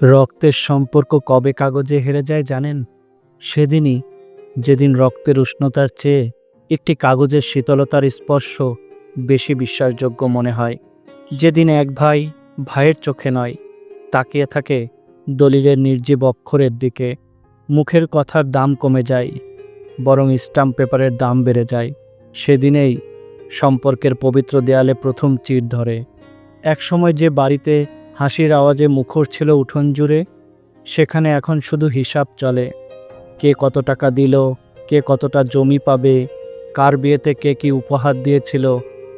রক্তের সম্পর্ক কবে কাগজে হেরে যায় জানেন? সেদিনই, যেদিন রক্তের উষ্ণতার চেয়ে একটি কাগজের শীতলতার স্পর্শ বেশি বিশ্বাসযোগ্য মনে হয়। যেদিন এক ভাই ভাইয়ের চোখে নয়, তাকিয়ে থাকে দলিলের নির্জীব অক্ষরের দিকে। মুখের কথার দাম কমে যায়, বরং স্টাম্প পেপারের দাম বেড়ে যায়। সেদিনেই সম্পর্কের পবিত্র দেয়ালে প্রথম চির ধরে। একসময় যে বাড়িতে হাসির আওয়াজে মুখর ছিল উঠোন জুড়ে, সেখানে এখন শুধু হিসাব চলে। কে কত টাকা দিল, কে কতটা জমি পাবে, কার বিয়েতে কে কি উপহার দিয়েছিল,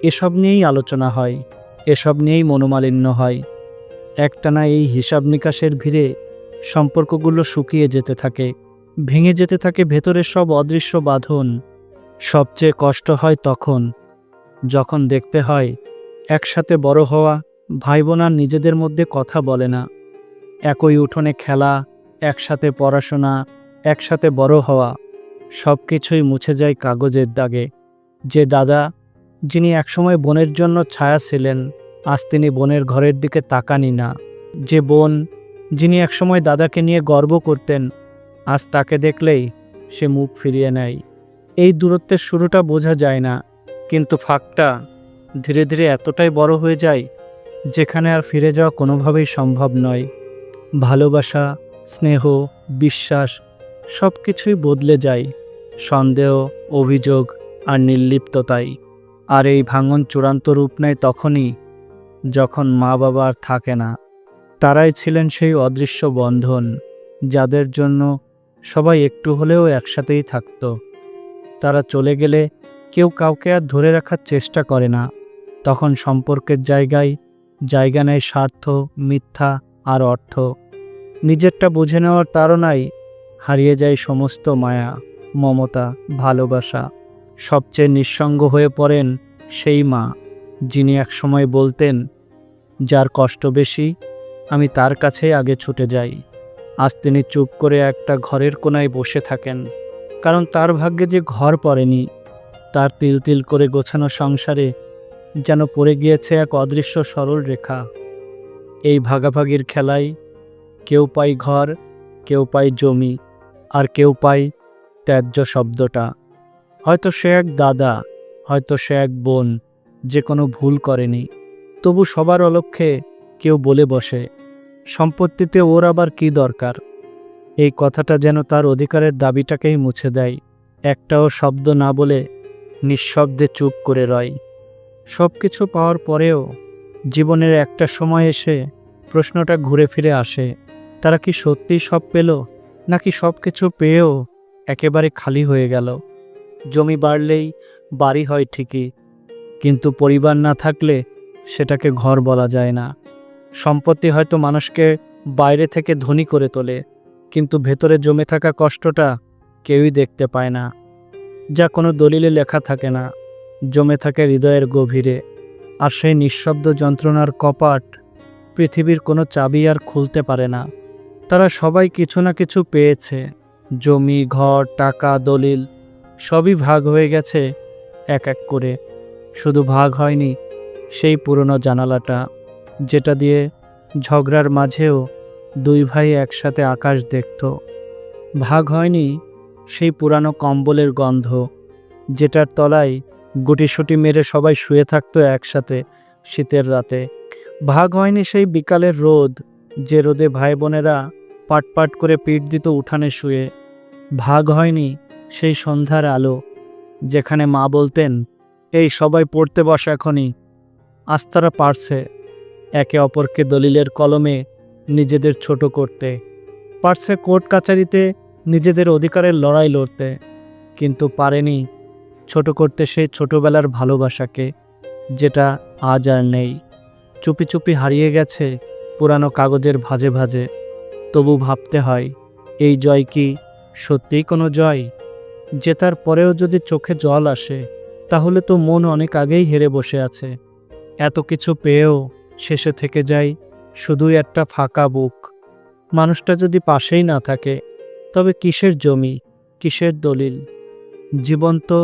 এসব নিয়েই আলোচনা হয়, এসব নিয়েই মনোমালিন্য হয়। একটানা এই হিসাব নিকাশের ভিড়ে সম্পর্কগুলো শুকিয়ে যেতে থাকে, ভেঙে যেতে থাকে ভেতরের সব অদৃশ্য বাঁধন। সবচেয়ে কষ্ট হয় তখন, যখন দেখতে হয়, একসাথে বড় হওয়া ভাই বোন আর নিজেদের মধ্যে কথা বলে না। একই উঠোনে খেলা, একসাথে পড়াশোনা, একসাথে বড় হওয়া সব কিছুই মুছে যায় কাগজের দাগে। যে দাদা, যিনি একসময় বোনের জন্য ছায়া ছিলেন, আজ তিনি বোনের ঘরের দিকে তাকানি না। যে বোন, যিনি একসময় দাদাকে নিয়ে গর্ব করতেন, আজ তাকে দেখলেই সে মুখ ফিরিয়ে নেয়। এই দূরত্বের শুরুটা বোঝা যায় না, কিন্তু ফাঁকটা ধীরে ধীরে এতটাই বড় হয়ে যায় যেখানে আর ফিরে যাওয়া কোনোভাবেই সম্ভব নয়। ভালোবাসা, স্নেহ, বিশ্বাস সব কিছুই বদলে যায়। সন্দেহ, অভিযোগ আর নির্লিপ্ততাই। আর এই ভাঙন চূড়ান্ত রূপ নেয় তখনই যখন মা বাবা আর থাকে না। তারাই ছিলেন সেই অদৃশ্য বন্ধন, যাদের জন্য সবাই একটু হলেও একসাথেই থাকত। তারা চলে গেলে কেউ কাউকে আর ধরে রাখার চেষ্টা করে না। তখন সম্পর্কের জায়গায় জায়গা নেয় স্বার্থ, মিথ্যা আর অর্থ। নিজেরটা বুঝে নেওয়ার তাড়নায় হারিয়ে যায় সমস্ত মায়া, মমতা, ভালোবাসা। সবচেয়ে নিঃসঙ্গ হয়ে পড়েন সেই মা, যিনি একসময় বলতেন, যার কষ্ট বেশি, আমি তার কাছেই আগে ছুটে যাই। আজ তিনি চুপ করে একটা ঘরের কোনায় বসে থাকেন, কারণ তার ভাগ্যে যে ঘর পড়েনি, তার তিল তিল করে গোছানো সংসারে যেন পড়ে গিয়েছে এক অদৃশ্য সরল রেখা। এই ভাগাভাগির খেলায় কেউ পায় ঘর, কেউ পায় জমি, আর কেউ পায় ত্যায্য শব্দটা। হয়তো সে এক দাদা, হয়তো সে এক বোন, যে কোনো ভুল করেনি। তবু সবার অলক্ষ্যে কেউ বলে বসে, সম্পত্তিতে ওর আবার কি দরকার? এই কথাটা যেন তার অধিকারের দাবিটাকেই মুছে দেয়। একটাও শব্দ না বলে নিঃশব্দে চুপ করে রয়। সব কিছু পাওয়ার পরেও জীবনের একটা সময় এসে প্রশ্নটা ঘুরে ফিরে আসে, তারা কি সত্যিই সব পেল, নাকি সব কিছু পেয়েও একেবারে খালি হয়ে গেল? জমি বাড়লেই বাড়ি হয় ঠিকই, কিন্তু পরিবার না থাকলে সেটাকে ঘর বলা যায় না। সম্পত্তি হয়তো মানুষকে বাইরে থেকে ধনী করে তোলে, কিন্তু ভেতরে জমে থাকা কষ্টটা কেউই দেখতে পায় না। যা কোনো দলিলে লেখা থাকে না। জমে থাকে হৃদয়ের গভীরে, আর সেই নিঃশব্দ যন্ত্রণার কপাট পৃথিবীর কোনো চাবি আর খুলতে পারে না। তারা সবাই কিছু না কিছু পেয়েছে। জমি, ঘর, টাকা, দলিল, সবই ভাগ হয়ে গেছে এক এক করে। শুধু ভাগ হয়নি, সেই পুরনো জানালাটা, যেটা দিয়ে ঝগড়ার মাঝেও দুই ভাই একসাথে আকাশ দেখত। ভাগ হয়নি সেই পুরানো কম্বলের গন্ধ, যেটার তলায় গুটিসুটি মেরে সবাই শুয়ে থাকতো একসাথে শীতের রাতে। ভাগ হয়নি সেই বিকালের রোদ, যে রোদে ভাই বোনেরা পাট পাট করে পিঠ দিত উঠানে শুয়ে। ভাগ হয়নি সেই সন্ধ্যার আলো, যেখানে মা বলতেন, এই সবাই পড়তে বস এখনই। আস্তারা পারছে একে অপরকে দলিলের কলমে নিজেদের ছোট করতে। পারছে কোর্ট কাচারিতে নিজেদের অধিকারের লড়াই লড়তে, কিন্তু পারেনি ছোট করতে সেই ছোটবেলার ভালোবাসাকে, যেটা আজ আর নেই। চুপি চুপি হারিয়ে গেছে পুরানো কাগজের ভাজে ভাজে। তবু ভাবতে হয়, এই জয় কি সত্যিই কোনো জয়? জেতার পরেও যদি চোখে জল আসে, তাহলে তো মন অনেক আগেই হেরে বসে আছে। এত কিছু পেয়েও শেষে থেকে যায় শুধুই একটা ফাঁকা বুক। মানুষটা যদি পাশেই না থাকে, তবে কিসের জমি, কিসের দলিল? জীবন তো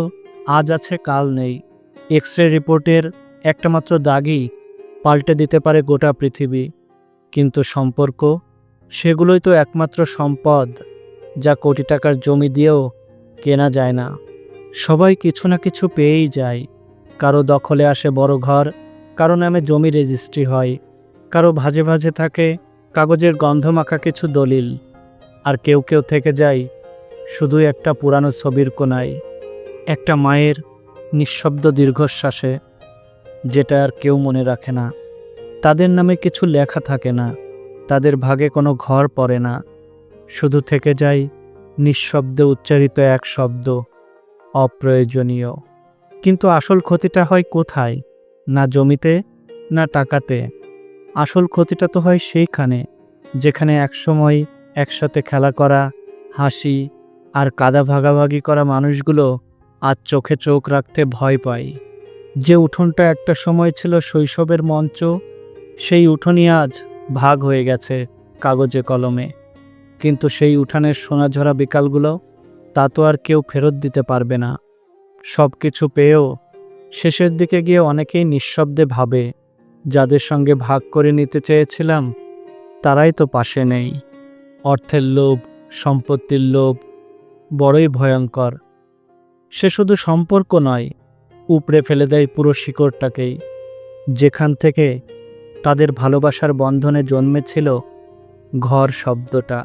আজ আছে, কাল নেই। এক্স রে রিপোর্টের একটা মাত্র দাগই পাল্টে দিতে পারে গোটা পৃথিবী। কিন্তু সম্পর্ক? সেগুলোই তো একমাত্র সম্পদ, যা কোটি টাকার জমি দিয়েও কেনা যায় না। সবাই কিছু না কিছু পেয়েই যায়। কারও দখলে আসে বড় ঘর, কারও নামে জমি রেজিস্ট্রি হয়। কারও ভাজে ভাজে থাকে, কাগজের গন্ধমাখা কিছু দলিল। আর কেউ কেউ থেকে যায় শুধু একটা পুরানো ছবির কোনায় একটা মায়ের নিঃশব্দ দীর্ঘশ্বাসে, যেটা আর কেউ মনে রাখে না। তাদের নামে কিছু লেখা থাকে না, তাদের ভাগে কোনো ঘর পড়ে না। শুধু থেকে যায় নিঃশব্দে উচ্চারিত এক শব্দ, অপ্রয়োজনীয়। কিন্তু আসল ক্ষতিটা হয় কোথায়? না জমিতে, না টাকাতে। আসল ক্ষতিটা তো হয় সেইখানে, যেখানে একসময় একসাথে খেলা করা, হাসি আর কাদা ভাগাভাগি করা মানুষগুলো আজ চোখে চোখ রাখতে ভয় পাই। যে উঠোনটা একটা সময় ছিল শৈশবের মঞ্চ, সেই উঠোনই আজ ভাগ হয়ে গেছে কাগজে কলমে। কিন্তু সেই উঠানের সোনাঝরা বিকালগুলো, তা তো আর কেউ ফেরত দিতে পারবে না। সব কিছু পেয়েও শেষের দিকে গিয়ে অনেকেই নিঃশব্দে ভাবে, যাদের সঙ্গে ভাগ করে নিতে চেয়েছিলাম, তারাই তো পাশে নেই। অর্থের লোভ, সম্পত্তির লোভ, বড়ই ভয়ঙ্কর। সে শুধু সম্পর্ক নয়, উপড়ে ফেলে দেয় পুরো শিকড়টাকেই। যেখান থেকে তাদের ভালোবাসার বন্ধনে জন্মেছিল ঘর শব্দটা।